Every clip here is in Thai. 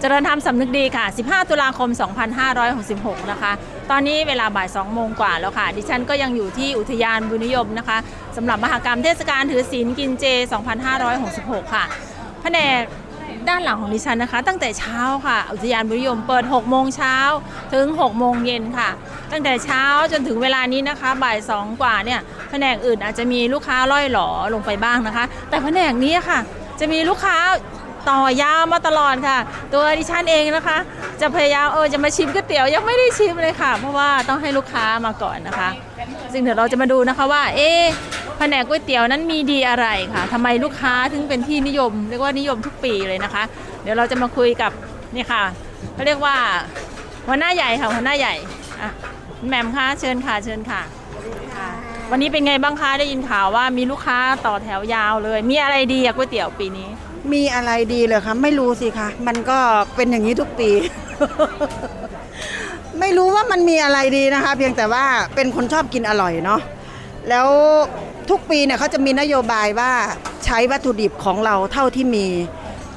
เจริญธรรมสำนึกดีค่ะ 15 ตุลาคม 2566 นะคะ ตอนนี้เวลาบ่าย 2 โมงกว่าแล้วค่ะ ดิฉันก็ยังอยู่ที่อุทยานบุญนิยมนะคะสำหรับมหกรรมเทศกาลถือศีลกินเจ 2566 ค่ะ แผนกด้านหลังของดิฉันนะคะ ตั้งแต่เช้าค่ะ อุทยานบุญนิยมเปิด 6 โมงเช้าถึง 6 โมงเย็นค่ะ ตั้งแต่เช้าจนถึงเวลานี้นะคะ บ่าย 2 กว่าเนี่ยแผนกอื่นอาจจะมีลูกค้าล่อยหลอลงไปบ้างนะคะ แต่แผนกนี้ค่ะ จะมีลูกค้า ต่อยาวมาตลอดค่ะ ตัวดิฉันเองนะคะ จะพยายามเออจะมาชิมก๋วยเตี๋ยวยังไม่ได้ชิมเลยค่ะ เพราะว่าต้องให้ลูกค้ามาก่อนนะคะ ซึ่งเดี๋ยวเราจะมาดูนะคะว่า เอ๊ะแผนกก๋วยเตี๋ยวนั้นมีดีอะไรค่ะทำไมลูกค้าถึงเป็นที่นิยม เรียกว่านิยมทุกปีเลยนะคะ เดี๋ยวเราจะมาคุยกับนี่ค่ะเขาเรียกว่าหัวหน้าใหญ่ค่ะหัวหน้าใหญ่อะแหม่มค่ะเชิญค่ะเชิญค่ะค่ะวันนี้เป็นไงบ้างคะได้ยินข่าวว่ามีลูกค้าต่อแถวยาวเลย มีอะไรดีอะก๋วยเตี๋ยวปีนี้ มีอะไรดีเลยคะไม่รู้สิคะมันก็เป็นอย่างนี้ทุกปี ไม่รู้ว่ามันมีอะไรดีนะคะ เพียงแต่ว่าเป็นคนชอบกินอร่อยเนาะแล้วทุกปีเนี่ยเขาจะมีนโยบายว่าใช้วัตถุดิบของเราเท่าที่มี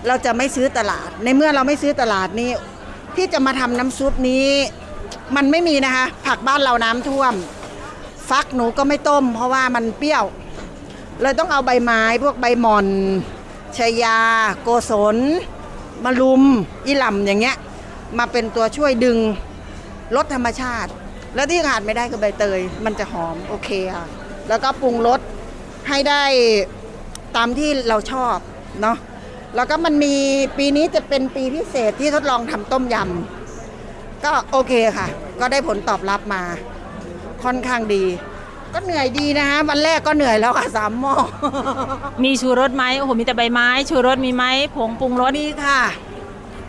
เราจะไม่ซื้อตลาด ในเมื่อเราไม่ซื้อตลาดนี้ ที่จะมาทำน้ำซุปนี้ มันไม่มีนะคะ ผักบ้านเราน้ำท่วม ฟักหนูก็ไม่ต้ม เพราะว่ามันเปรี้ยวเลยต้องเอาใบไม้พวกใบหมอน ชายา โกศลมะลุมอีหล่ำอย่างเงี้ยมาเป็นตัวช่วยดึงรสธรรมชาติ แล้วที่ขาดไม่ได้คือใบเตย มันจะหอมโอเคค่ะแล้วก็ปรุงรสให้ได้ตามที่เราชอบเนาะแล้วก็มันมีปีนี้จะเป็นปีพิเศษที่ทดลองทำต้มยำก็โอเคค่ะ ก็ได้ผลตอบรับมาค่อนข้างดี ก็เหนื่อยดีนะคะวันแรกก็เหนื่อยแล้วค่ะสามหม้อมีชูรสไหมโอ้โหมีแต่ใบไม้ ชูรสมีไหมผงปรุงรสนี่ค่ะ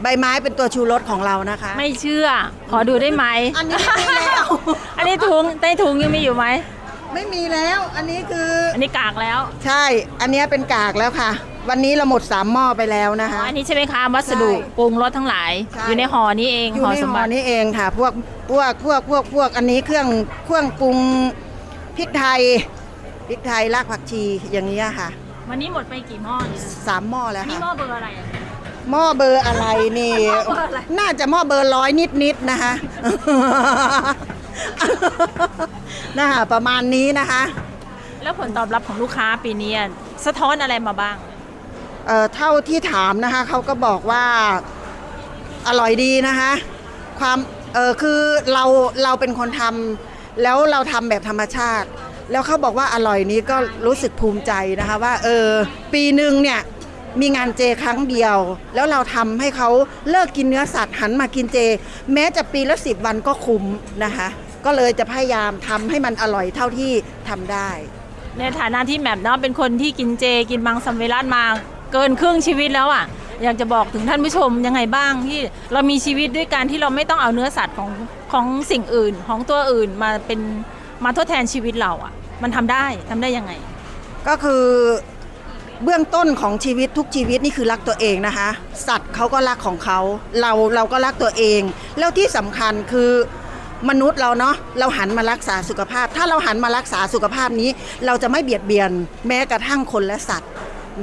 ใบไม้เป็นตัวชูรสของเรานะคะ ไม่เชื่อ ขอดูได้ไหมอันนี้ไม่มีแล้ว อันนี้ถุงในถุงยังมีอยู่ไหมไม่มีแล้ว อันนี้คืออันนี้กากแล้ว ใช่ อันนี้เป็นกากแล้วค่ะ วันนี้เราหมดสามหม้อไปแล้วนะอ๋อคะอันนี้ใช่ไหมคะวัสดุใช่ปรุงรสทั้งหลายใช่อยู่ในห่อนี้เองอยู่ห่อในสมห่อบัตินี้เองค่ะพวกพวกพวกพวกพวกพวกอันนี้เครื่องเครื่องปรุง พริกไทยพริกไทยรากผักชีอย่างนี้ยค่ะวันนี้หมดไปกี่หม้อเนี่ยสามหม้อแล้วนี่ค่ะหม้อเบอร์อะไรอะ หม้อเบอร์อะไรนี่ หม้อเบอร์อะไร น่าจะหม้อเบอร์ร้อยนิดๆนะคะ นะคะประมาณนี้นะคะ แล้วผลตอบรับของลูกค้าปีนี้อะสะท้อนอะไรมาบ้าง เอ่อเท่าที่ถามนะคะเขาก็บอกว่าอร่อยดีนะคะ ความเออคือเราเราเป็นคนทำ แล้วเราทำแบบธรรมชาติ แล้วเขาบอกว่าอร่อยนี้ก็รู้สึกภูมิใจนะคะว่าเออปีหนึ่งเนี่ยมีงานเจครั้งเดียว แล้วเราทำให้เขาเลิกกินเนื้อสัตว์หันมากินเจ แม้จะปีละสิบวันก็คุ้มนะคะ ก็เลยจะพยายามทำให้มันอร่อยเท่าที่ทำได้ ในฐานะที่แม่มเนาะเป็นคนที่กินเจ กินมังสวิรัตมาเกินครึ่งชีวิตแล้วอะ อยากจะบอกถึงท่านผู้ชมยังไงบ้างที่เรามีชีวิตด้วยการที่เราไม่ต้องเอาเนื้อสัตว์ของของสิ่งอื่นของตัวอื่นมาเป็นมาทดแทนชีวิตเราอะ มันทำได้ทำได้ยังไง ก็คือเบื้องต้นของชีวิตทุกชีวิตนี่คือรักตัวเองนะคะ สัตว์เขาก็รักของเขาเราเราก็รักตัวเอง แล้วที่สำคัญคือมนุษย์เราเนาะเราหันมารักษาสุขภาพ ถ้าเราหันมารักษาสุขภาพนี้ เราจะไม่เบียดเบียน แม้กระทั่งคนและสัตว์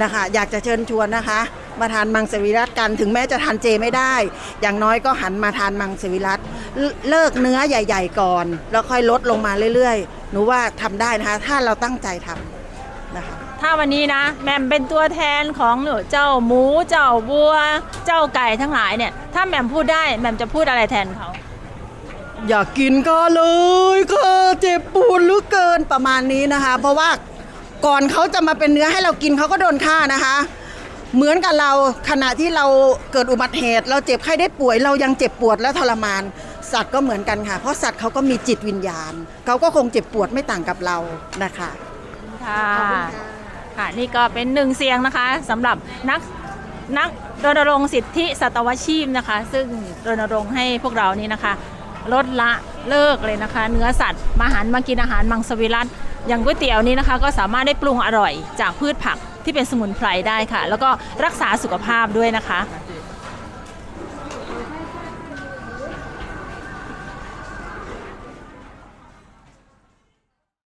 นะคะ อยากจะเชิญชวนนะคะ มาทานมังสวิรัตกันถึงแม้จะทานเจไม่ได้ อย่างน้อยก็หันมาทานมังสวิรัตเลิเลิกเนื้อใหญ่ ๆ ก่อน แล้วค่อยลดลงมาเรื่อยๆ หนูว่าทำได้นะคะ ถ้าเราตั้งใจทำนะคะถ้าวันนี้นะแหม่มเป็นตัวแทนของหนูเจ้าหมู เจ้าวัว เจ้าไก่ทั้งหลายเนี่ย ถ้าแหม่มพูดได้แหม่มจะพูดอะไรแทนเขาอยากกินก็เลยก็เจ็บปวดเหลือเกินประมาณนี้นะคะ เพราะว่าก่อนเขาจะมาเป็นเนื้อให้เรากินเขาก็โดนฆ่านะคะ เหมือนกับเราขณะที่เราเกิดอุบัติเหตุ เราเจ็บไข้ได้ป่วย เรายังเจ็บปวดและทรมาน สัตว์ก็เหมือนกันค่ะ เพราะสัตว์เขาก็มีจิตวิญญาณเขาก็คงเจ็บปวดไม่ต่างกับเรานะคะค่ะค่ะค่ะนี่ก็เป็นหนึ่งเสียงนะคะสำหรับนักนักรณรงค์สิทธิสัตวชีพนะคะ ซึ่งรณรงค์ให้พวกเรานี่นะคะลดละเลิกเลยนะคะ เนื้อสัตว์มาหันมากินอาหารมังสวิรัตอย่างก๋วยเตี๋ยวนี้นะคะ ก็สามารถได้ปรุงอร่อยจากพืชผัก ที่เป็นสมุนไพรได้ค่ะ แล้วก็รักษาสุขภาพด้วยนะคะ